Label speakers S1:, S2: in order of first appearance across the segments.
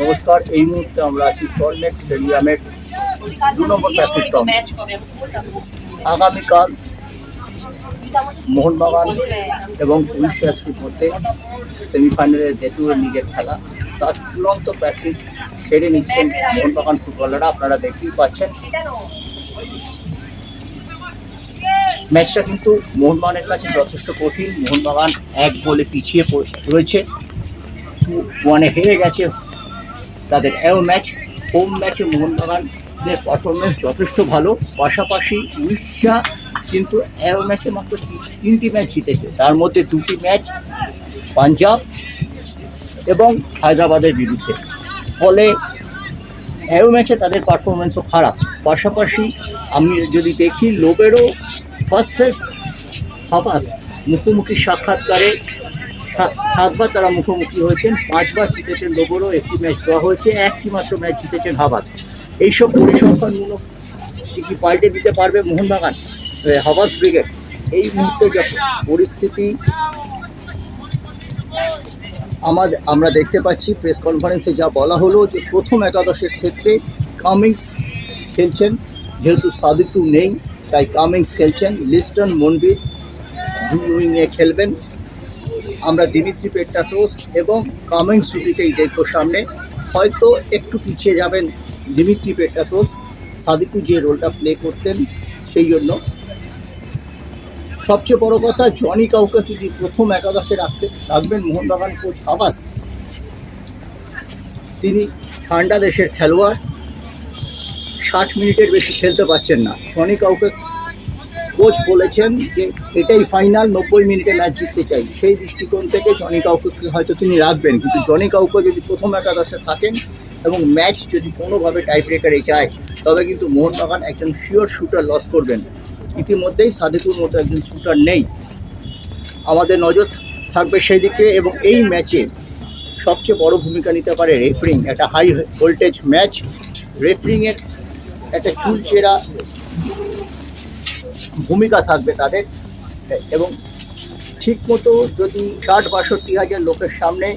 S1: নমস্কার, এই মুহূর্তে আমরা আছি সল্টলেক স্টেডিয়ামের দু নম্বর প্র্যাকটিস আগামীকাল মোহনবাগান এবং উড়িষ্যা এফসির মধ্যে সেমিফাইনালের দ্বিতীয় লিগের খেলা। তার চূড়ান্ত প্র্যাকটিস সেরে নিচ্ছেন মোহনবাগান ফুটবলাররা আপনারা দেখতেই পাচ্ছেন। ম্যাচটা কিন্তু মোহনবাগানের কাছে যথেষ্ট কঠিন। মোহনবাগান এক গোলে পিছিয়ে রয়েছে। টু ওয়ানে হেরে গেছে তাদের এও ম্যাচ হোম ম্যাচে মোহনবাগানের পারফরমেন্স যথেষ্ট ভালো। পাশাপাশি উড়িষ্যা কিন্তু এও ম্যাচে মাত্র তিনটি ম্যাচ জিতেছে। তার মধ্যে দুটি ম্যাচ পাঞ্জাব এবং হায়দ্রাবাদের বিরুদ্ধে। ফলে এও ম্যাচে তাদের পারফরমেন্সও খারাপ। পাশাপাশি আমি যদি দেখি লোবেরও ভার্সেস হাফাস মুখোমুখি সাক্ষাৎকারে সাতবার তারা মুখোমুখি হয়েছেন, পাঁচবার জিতেছেন লোবরও একটি ম্যাচ ড্র হয়েছে, একটি মাত্র ম্যাচ জিতেছেন হাবাস। এইসব পরিসংখ্যানমূলক কি পাল্টে দিতে পারবে মোহনবাগান? হাবাস ব্রিগেড, এই মুহূর্তে যা পরিস্থিতি আমাদের আমরা দেখতে পাচ্ছি, প্রেস কনফারেন্সে যা বলা হলো যে প্রথম একাদশের ক্ষেত্রে কামিংস খেলছেন, যেহেতু সাদিকু নেই, তাই কামিংস খেলছেন। লিস্টন মনবির দুই উইংয়ে খেলবেন। আমরা দিমিত্রি পেট্টাটোস এবং কামিংস দুটিকেই দেখব সামনে। হয়তো একটু পিছিয়ে যাবেন দিমিত্রি পেট্টাটোস সাদিকু যে রোলটা প্লে করতেন সেই জন্য। সবচেয়ে বড় কথা, জনি কাউকে যদি প্রথম একাদশে রাখতে রাখবেন মোহনবাগান কোচ আবাস তিনি ঠান্ডা দেশের খেলোয়াড়। ষাট মিনিটের বেশি খেলতে পারছেন না। জনি কাউকে কোচ বলেছেন যে এটাই ফাইনাল নব্বই মিনিটে ম্যাচ জিততে চাই। সেই দৃষ্টিকোণ থেকে জনি কাউকে হয়তো তিনি রাখবেন, কিন্তু জনি কাউকে যদি প্রথম একাদশে থাকেন এবং ম্যাচ যদি কোনোভাবে টাই ব্রেকারে যায়, তবে কিন্তু মোহনবাগান একজন শিওর শুটার লস করবেন। ইতিমধ্যেই সাদিকুর মতো একজন শুটার নেই। আমাদের নজর থাকবে সেই দিকে এবং এই ম্যাচে সবচেয়ে বড় ভূমিকা নিতে পারে রেফারিং একটা হাই ভোল্টেজ ম্যাচ রেফারিংয়ের একটা চুলচেরা ভূমিকা থাকবে তাদের। এবং ঠিক মতো যদি ষাট, বাষট্টি হাজার লোকের সামনে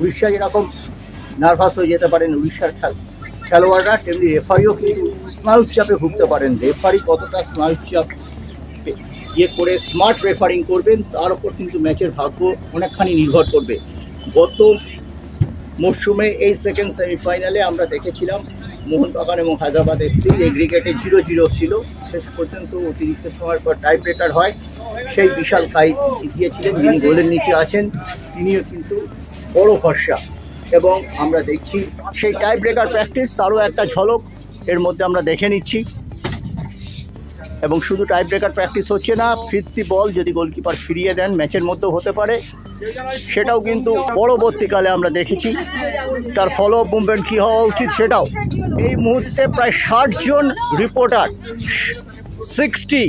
S1: উড়িষ্যা যেরকম নার্ভাস হয়ে যেতে পারেন, উড়িষ্যার খেল খেলোয়াড়রা, তেমনি রেফারিও কিন্তু স্নায়ুর চাপে ভুগতে পারেন। রেফারি কতটা স্নায়ুর চাপ ইয়ে করে স্মার্ট রেফারিং করবেন, তার উপর কিন্তু ম্যাচের ভাগ্য অনেকখানি নির্ভর করবে। গত মরশুমে এই সেকেন্ড সেমিফাইনালে আমরা দেখেছিলাম মোহনবাগান এবং হায়দ্রাবাদ এফসি এগ্রিগেটে জিরো জিরো ছিল। শেষ পর্যন্ত অতিরিক্ত সময়ের পর টাই ব্রেকার হয়। সেই বিশাল কাই জিতিয়েছিলেন যিনি গোলের নিচে আছেন। তিনিও কিন্তু বড় ভরসা এবং আমরা দেখছি সেই টাই ব্রেকার প্র্যাকটিস তারও একটা ঝলক। এর মধ্যে আমরা দেখে নিচ্ছি। এবং শুধু টাই ব্রেকার প্র্যাকটিস হচ্ছে না, ফিরতি বল যদি গোলকিপার ফিরিয়ে দেন ম্যাচের মধ্যেও হতে পারে। সেটাও কিন্তু পরবর্তীকালে আমরা দেখেছি। তার ফলো আপ মুভমেন্ট কী হওয়া উচিত সেটাও। এই মুহূর্তে প্রায় ষাট জন রিপোর্টার সিক্সটি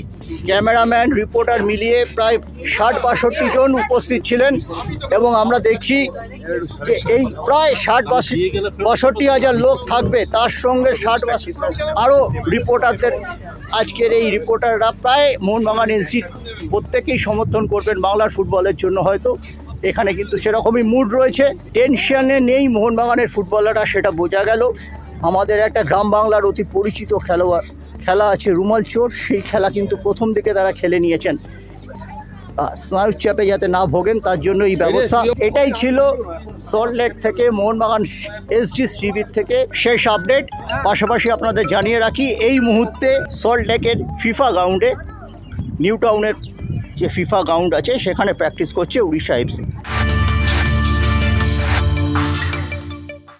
S1: ক্যামেরাম্যান রিপোর্টার মিলিয়ে প্রায় ষাট বাষট্টি জন উপস্থিত ছিলেন এবং আমরা দেখছি যে এই প্রায় ষাট বাষট্টি হাজার লোক থাকবে। তার সঙ্গে ষাট আরও রিপোর্টারদের আজকের এই রিপোর্টাররা প্রায় মোহনবাগান ইনস্টিটিউট প্রত্যেকেই সমর্থন করবেন বাংলার ফুটবলের জন্য। হয়তো এখানে কিন্তু সেরকমই মুড রয়েছে। টেনশনে নেই মোহনবাগানের ফুটবলাররা, সেটা বোঝা গেল। আমাদের একটা গ্রাম বাংলার অতি পরিচিত খেলোয়াড়, খেলা আছে রুমাল চোর। সেই খেলা কিন্তু প্রথম দিকে তারা খেলে নিয়েছেন। আহ, স্নায়ুর চাপে যাতে না ভোগেন তার জন্য এই ব্যবস্থা। এটাই ছিল সল্টলেক থেকে মোহনবাগান এসডি শিবির থেকে শেষ আপডেট। পাশাপাশি আপনাদের জানিয়ে রাখি এই মুহূর্তে সল্টলেকের ফিফা গ্রাউন্ডে নিউ টাউনের যে ফিফা গ্রাউন্ড আছে সেখানে প্র্যাকটিস করছে উড়িষ্যা এফসি